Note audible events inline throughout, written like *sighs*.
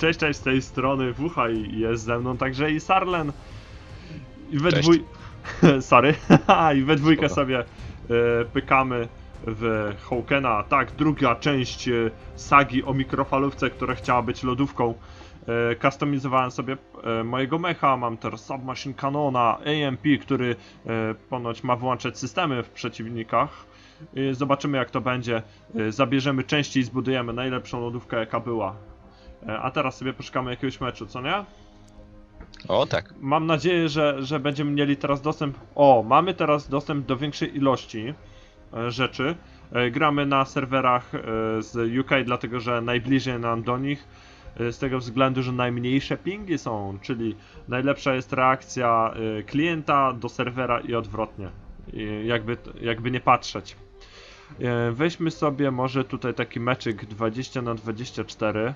Cześć, cześć z tej strony Wucha i jest ze mną także i Sarlen. I we Cześć. dwój... *laughs* Sorry. *laughs* I we dwójkę Spoko. sobie e, pykamy w Hawkena. Tak, druga część e, sagi o mikrofalówce, która chciała być lodówką. E, Customizowałem sobie mojego mecha, mam teraz Submachine Canona AMP, który ponoć ma wyłączać systemy w przeciwnikach. Zobaczymy jak to będzie. Zabierzemy części i zbudujemy najlepszą lodówkę jaka była. E, A teraz sobie poszukamy jakiegoś meczu, co nie? O tak. Mam nadzieję, że, że będziemy mieli teraz dostęp. O, mamy teraz dostęp do większej ilości e, rzeczy. E, Gramy na serwerach z UK, dlatego że najbliżej nam do nich. Z tego względu, że najmniejsze pingi są, czyli najlepsza jest reakcja klienta do serwera i odwrotnie. Jakby, jakby nie patrzeć. Weźmy sobie może tutaj taki meczyk 20 na 24.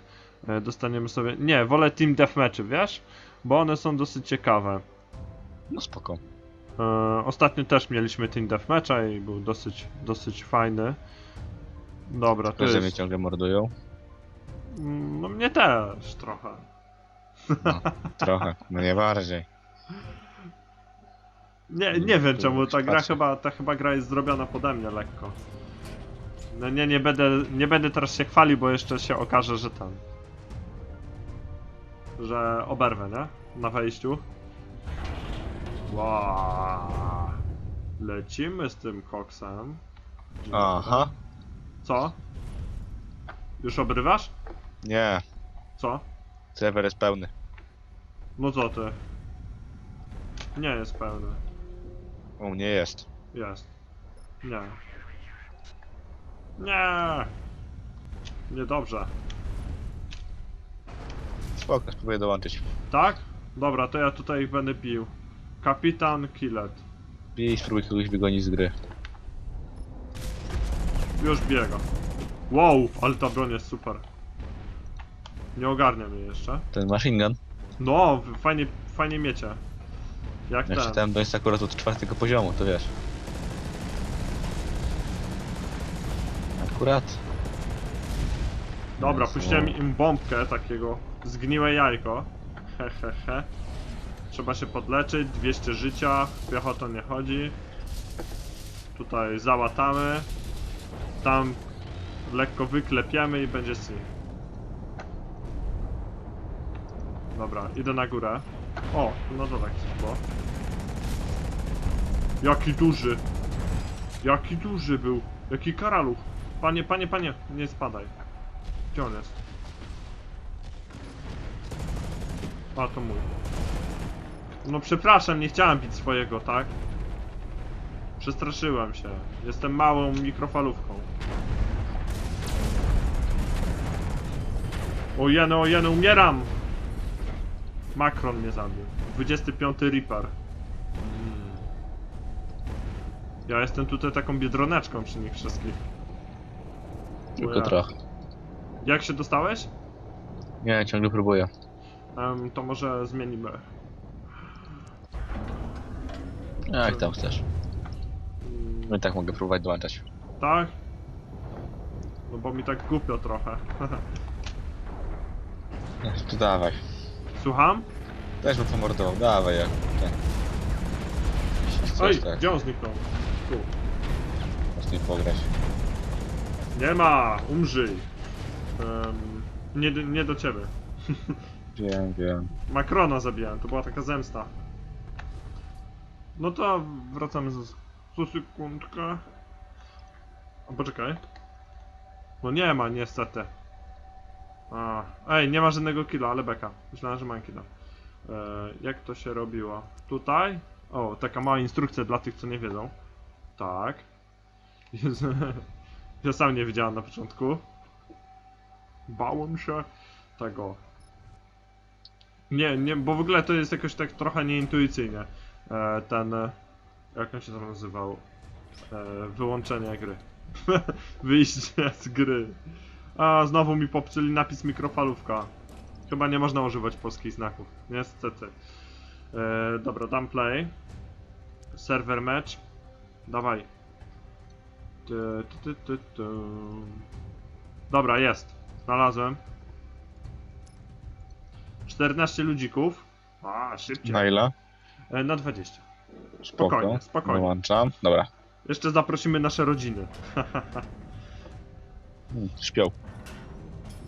E, Dostaniemy sobie. Nie, wolę Team Deathmatchy, wiesz? Bo one są dosyć ciekawe. No spoko. E, ostatnio też mieliśmy Team Deathmatcha i był dosyć, dosyć fajny. Dobra, to Tylko, że mnie jest... ciągle mordują. Mm, No mnie też trochę. No, trochę. No nie bardziej. Nie, nie wiem Tu czemu, ta gra chyba, ta chyba gra jest zrobiona pode mnie lekko. No nie, nie będę, nie będę teraz się chwalił, bo jeszcze się okaże, że ten... Że oberwę, nie? Na wejściu. Wow. Lecimy z tym koksem. Aha. Co? Już obrywasz? Nie. Co? Serwer jest pełny. No co ty? Nie jest pełny. U mnie jest. Jest. Nie. Nie. Niedobrze. Spoko, spróbuję dołączyć. Tak? Dobra, to ja tutaj ich będę bił. Kapitan Killet. I spróbuj kogoś wygonić z gry. Już biega. Wow, ale ta broń jest super. Nie ogarnia mnie jeszcze. Ten machine gun. No, fajnie, fajnie miecie. Jak Jak ten. czytałem, to jest akurat od czwartego poziomu, to wiesz. Akurat. Dobra, Jezu. puściłem im bombkę takiego zgniłe jajko. He he he. Trzeba się podleczyć, 200 życia, piechotą nie chodzi. Tutaj załatamy. Tam lekko wyklepiemy i będzie si. Dobra, idę na górę. O, no to tak szybko. Jaki duży! Jaki duży był! Jaki karaluch! Panie, panie, panie, nie spadaj. Gdzie on jest? A, to mój. No przepraszam, nie chciałem bić swojego, tak? Przestraszyłem się. Jestem małą mikrofalówką. O jeno, o jeno, umieram! Macron mnie zabił. 25 Reaper. Mm. Ja jestem tutaj taką biedroneczką przy nich wszystkich. Tylko ja. trochę. Jak się dostałeś? Nie, ciągle próbuję. Em, to może zmienimy. Jak tam chcesz. No i tak mogę próbować dołączać. Tak? No bo mi tak głupio trochę. *laughs* To dawaj. Słucham? Też bym pomordował, dawaj jak ten. Jeśli chcesz, Oj, tak. gdzie on zniknął? Tu. Można pograć. Nie ma! Umrzyj! Em, nie, nie do ciebie. *laughs* Wiem, wiem. Macrona zabijałem, to była taka zemsta. No to wracamy za, za sekundkę. A poczekaj. No nie ma niestety. A, ej, nie ma żadnego killa, ale beka. Myślałem, że mam killa. E, jak to się robiło? Tutaj? O, taka mała instrukcja dla tych, co nie wiedzą. Tak. *laughs* Ja sam nie wiedziałem na początku. Bałem się tego. Nie, nie, bo w ogóle to jest jakoś tak trochę nieintuicyjnie. E, ten. e, Jak on się tam nazywał? E, wyłączenie gry. *laughs* Wyjście z gry. A, znowu mi popczyli napis mikrofalówka. Chyba nie można używać polskich znaków. Niestety. E, dobra, dam play. Server match. Dawaj. Ty, ty, ty, ty, ty. Dobra, jest. Znalazłem. 14 ludzików. A, szybciej. Na ile? E, Na 20. Spoko. Spokojnie, spokojnie. Dołączam. Dobra. Jeszcze zaprosimy nasze rodziny. Hmm, Śpią.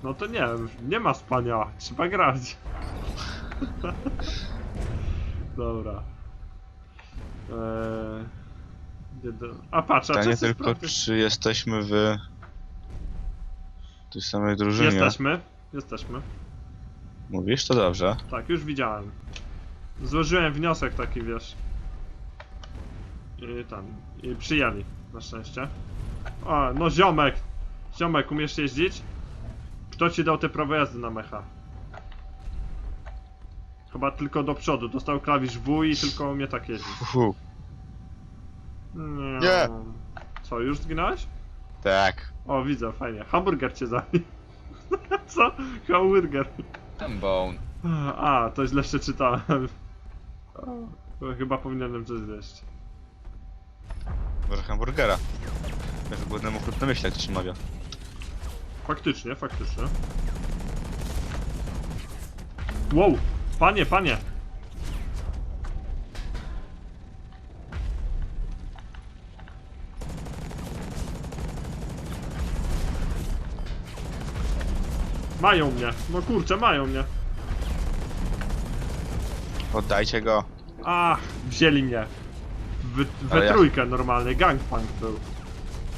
No to nie, nie ma spania, trzeba grać. Dobra. Eee, nie do... A patrz, a Pytanie czasy tylko, sprawy- czy jesteśmy w tej samej drużynie. Jesteśmy, jesteśmy. Mówisz? To dobrze. Tak, już widziałem. Złożyłem wniosek taki, wiesz. I tam, i przyjęli, na szczęście. O, no ziomek! Ziomek, umiesz jeździć? Kto ci dał te prawo jazdy na mecha? Chyba tylko do przodu, dostał klawisz W i tylko umie tak jeździć. Uhu. Nie. Nie. Co, już zginąłeś? Tak. O, widzę, fajnie. Hamburger cię zabił. *laughs* Co? Hamburger. Ten bone. A, to źle przeczytałem. O, to Chyba powinienem coś zjeść. Może hamburgera. Jak głodnemu krótko myśleć, mawia. Faktycznie, faktycznie. Wow! Panie, panie! Mają mnie! No kurczę, mają mnie! Oddajcie go. Ach, wzięli mnie. We, we jak? trójkę normalnie, gangplank był.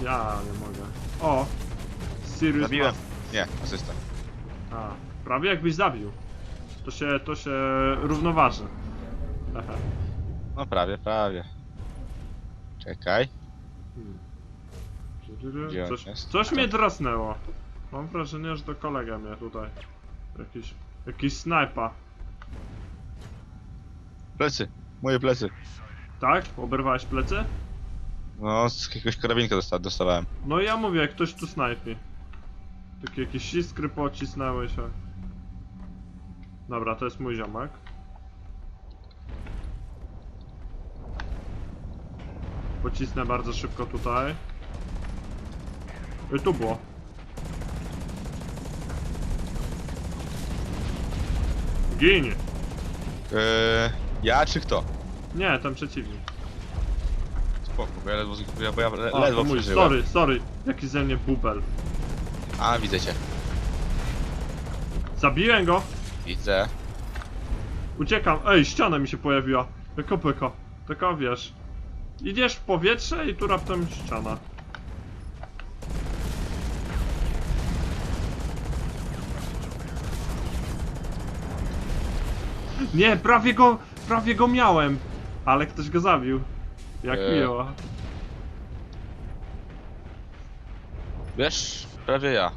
Ja nie mogę. O! Sirius Zabiłem. Nie, asysta. A, prawie jakbyś zabił. To się, to się równoważy. Aha. No prawie, prawie. Czekaj. Gdzie on Coś, jest? coś mnie drasnęło. Mam wrażenie, że to kolega mnie tutaj. Jakiś, jakiś snajpa. Plecy. Moje plecy. Tak? Oberwałeś plecy? No, z jakiegoś karabinka dosta dostawałem. No ja mówię, ktoś tu snajpi. Takie jakieś iskry pocisnęły się. Dobra, to jest mój ziomek. Pocisnę bardzo szybko tutaj. I tu było. Ginie. Eee, ja czy kto? Nie, ten przeciwnik. Spoko, bo ja ledwo, ja, bo ja le, A, ledwo to mój, przeżyłem. sorry, sorry. Jaki ze mnie bubel. A, widzę cię. Zabiłem go. Widzę. Uciekam. Ej, ściana mi się pojawiła. Jako pyko. Taka wiesz. Idziesz w powietrze i tu raptem ściana. Nie, prawie go, prawie go miałem. Ale ktoś go zabił. Jak Eee. miło. Wiesz, prawie ja.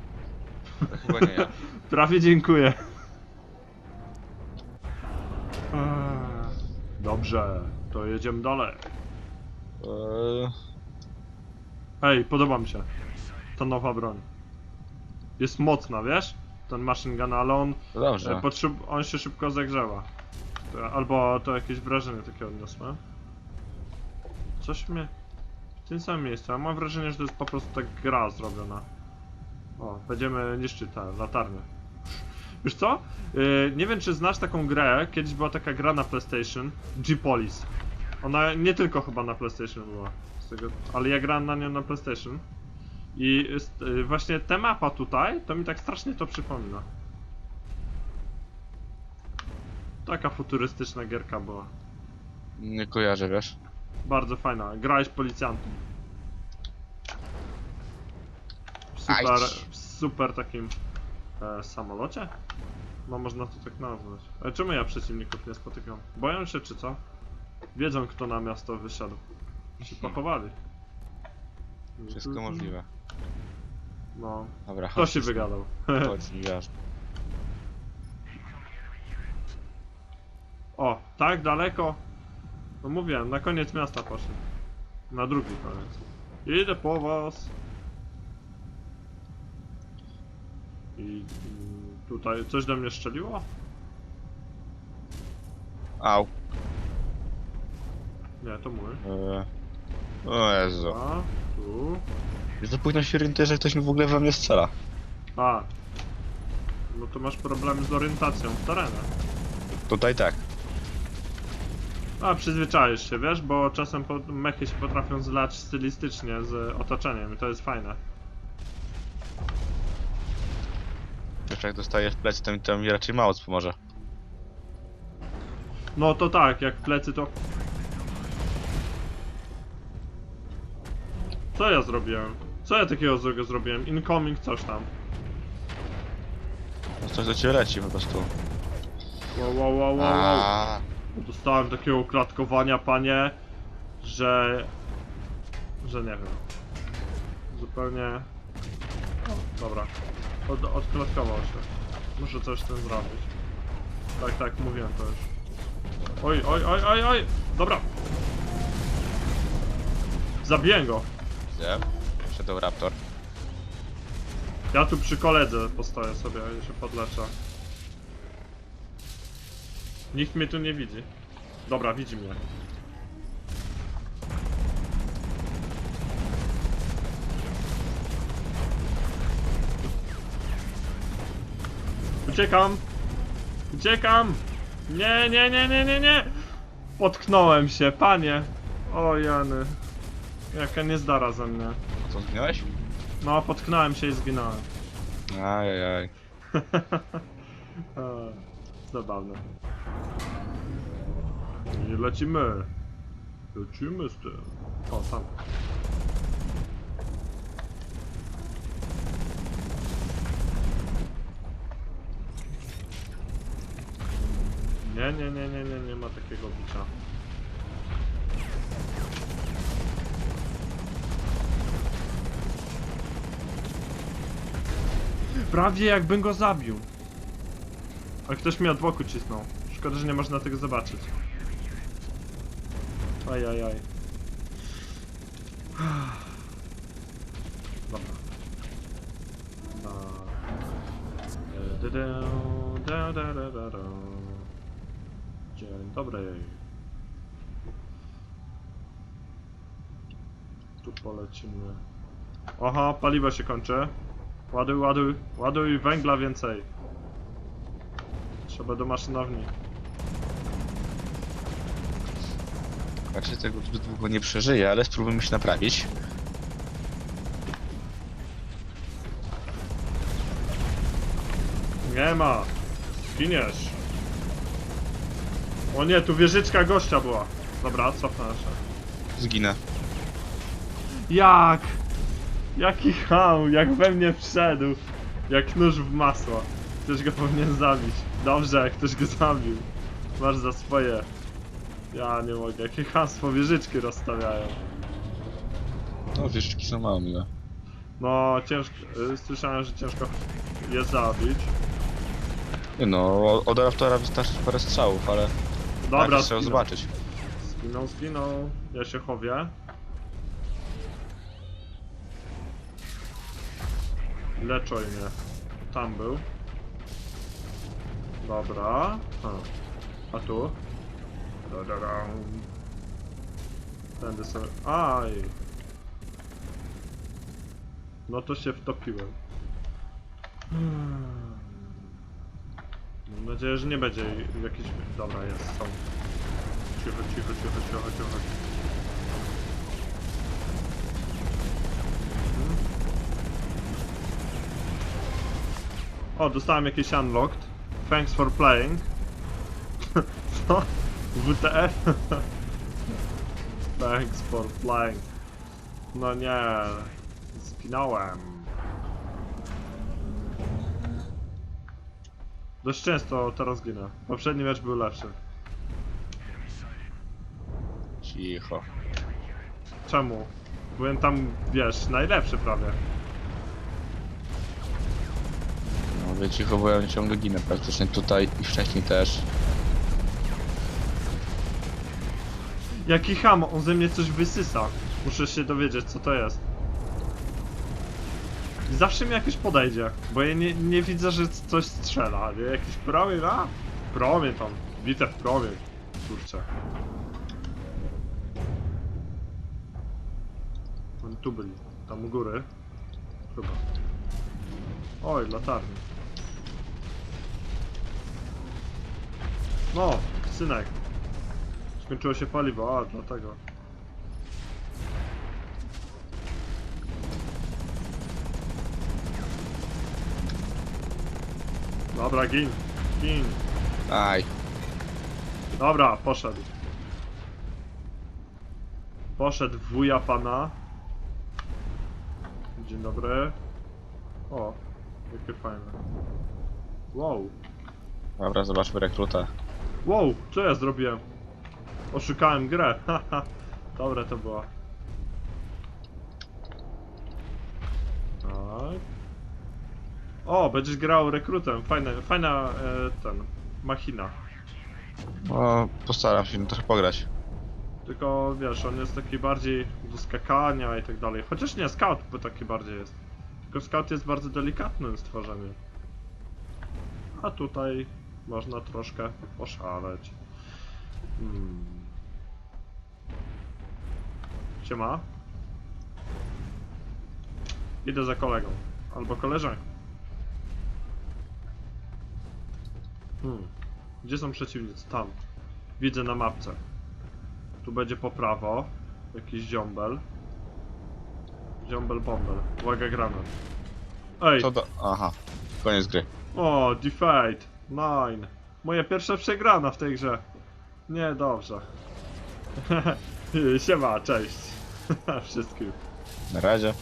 To chyba nie ja. *laughs* Prawie dziękuję. Eee, Dobrze, to jedziemy dalej. Eee, Ej, podoba mi się. Ta nowa broń. Jest mocna, wiesz? Ten machine gun, ale on, dobrze. e, potrzeb, on się szybko zagrzewa. Albo to jakieś wrażenie takie odniosłem. Coś mnie... W tym samym miejscu. Mam wrażenie, że to jest po prostu tak gra zrobiona. O, będziemy niszczyć te latarnie. *laughs* Wiesz co? Yy, nie wiem, czy znasz taką grę. Kiedyś była taka gra na PlayStation. G-Police. Ona nie tylko chyba na PlayStation była. Tego, ale ja grałem na nią na PlayStation. I yy, właśnie ta mapa tutaj, to mi tak strasznie to przypomina. Taka futurystyczna gierka była. Nie kojarzę, wiesz. Bardzo fajna. Grałeś policjantem. W super, w super takim e, samolocie? No można to tak nazwać. Ale czemu ja przeciwników nie spotykam? Boją się czy co? Wiedzą kto na miasto wyszedł. Się *laughs* pochowali. Wszystko możliwe. No. Dobra, chodź. się wygadał? Chodź, nieważne. O, tak daleko? No mówiłem, na koniec miasta poszedł. Na drugi koniec. Idę po was. I i tutaj coś do mnie strzeliło? Au. Nie, to mój. Eee. O Jezu. A, tu. Za późno się orientuję, że ktoś mi w ogóle we mnie strzela. A. No to masz problemy z orientacją w terenie. Tutaj tak. A, przyzwyczaisz się, wiesz, bo czasem mechy się potrafią zlać stylistycznie z otoczeniem i to jest fajne. Jeszcze jak dostaję w plecy, to mi, to mi raczej mało pomoże. No to tak, jak w plecy to... Co ja zrobiłem? Co ja takiego złego zrobiłem? Incoming coś tam. No coś do ciebie leci po prostu. Wow, wow, wow, wow, wow. Dostałem takiego klatkowania, panie, że... że nie wiem. Zupełnie... O, dobra. Od, odklatkował się. Muszę coś z tym zrobić. Tak, tak, mówiłem to już. Oj, oj, oj, oj, oj! Dobra! Zabiję go! widzę. Shadow Raptor. Ja tu przy koledze postoję sobie i się podleczę. Nikt mnie tu nie widzi. Dobra, widzi mnie. Uciekam! Uciekam! Nie, nie, nie, nie, nie, nie! Potknąłem się, panie! O Jany. Jaka niezdara ze mnie. Co, zginąłeś? No, potknąłem się i zginąłem. Ajajaj. *laughs* Zabawne. I lecimy. Lecimy z tym. O, tam. Nie, nie, nie, nie, nie, nie ma takiego bicia. Prawie jakbym go zabił. A ktoś mi od boku cisnął. Szkoda, że nie można tego zobaczyć. *sighs* Dobra. Da, da, da, da. Dzień dobry. Tu polecimy. Aha, paliwo się kończy. Ładuj, ładuj, ładuj węgla więcej. Trzeba do maszynowni. Raczej tego zbyt długo nie przeżyję, ale spróbujmy się naprawić. Nie ma. Zginiesz. O nie, tu wieżyczka gościa była. Dobra, cofnę się. Zginę. Jak? Jaki ham, jak we mnie wszedł. Jak nóż w masło. Ktoś go powinien zabić. Dobrze, ktoś go zabił. Masz za swoje. Ja nie mogę, jakie hasło wieżyczki rozstawiają. No, wieżyczki są mało miłe. No, ciężko, y, słyszałem, że ciężko je zabić. Nie no, od Raptora wystarczy parę strzałów, ale Dobra, najpierw trzeba zginął. zobaczyć. Zginął, zginął. Ja się chowię. Leczoj mnie. Tam był. Dobra. A, A tu? Tędy sobie... Aj! No to się wtopiłem. Mam nadzieję, że nie będzie jakiś... Dobra, jest, są. Cicho, cicho, cicho, cicho, cicho. O, dostałem jakieś unlocked. Thanks for playing. *laughs* Co? WTF? *laughs* Thanks for playing. No nie. Zginąłem. Dość często teraz ginę. Poprzedni mecz był lepszy. Cicho. Czemu? Byłem tam, wiesz, najlepszy prawie. Ja ciągle ginę praktycznie tutaj i wcześniej też. Jaki ham, on ze mnie coś wysysa. Muszę się dowiedzieć, co to jest. Zawsze mi jakoś podejdzie, bo ja nie, nie widzę, że coś strzela. Nie? Jakiś promień, a? Promień tam, bitew promień. Kurczę. Oni tu byli, tam u góry. Chyba. Oj, latarni. No, synek. Skończyło się paliwo, a dlatego. Dobra, gin. Gin. Aj. Dobra, poszedł. Poszedł wuja pana. Dzień dobry. O, jakie fajne. Wow. Dobra, zobaczmy rekrutę. Wow, co ja zrobiłem? Oszukałem grę, *laughs* haha. Dobre to było. Tak. O, będziesz grał rekrutem. Fajna, fajna e, ten, machina. No, postaram się trochę pograć. Tylko wiesz, on jest taki bardziej do skakania i tak dalej. Chociaż nie, scout by taki bardziej jest. Tylko scout jest bardzo delikatnym stworzeniem. A tutaj można troszkę poszaleć. Hmm. Siema. Idę za kolegą. Albo koleżanką. Hmm. Gdzie są przeciwnicy? Tam. Widzę na mapce. Tu będzie po prawo. Jakiś ziombel. Ziombel bombel. Uwaga granat. Ej! To. Aha. Koniec gry. O, defeat. Nine. Moja pierwsza przegrana w tej grze. Nie, dobrze. *laughs* Siema, cześć. *laughs* Wszystkim. Na razie.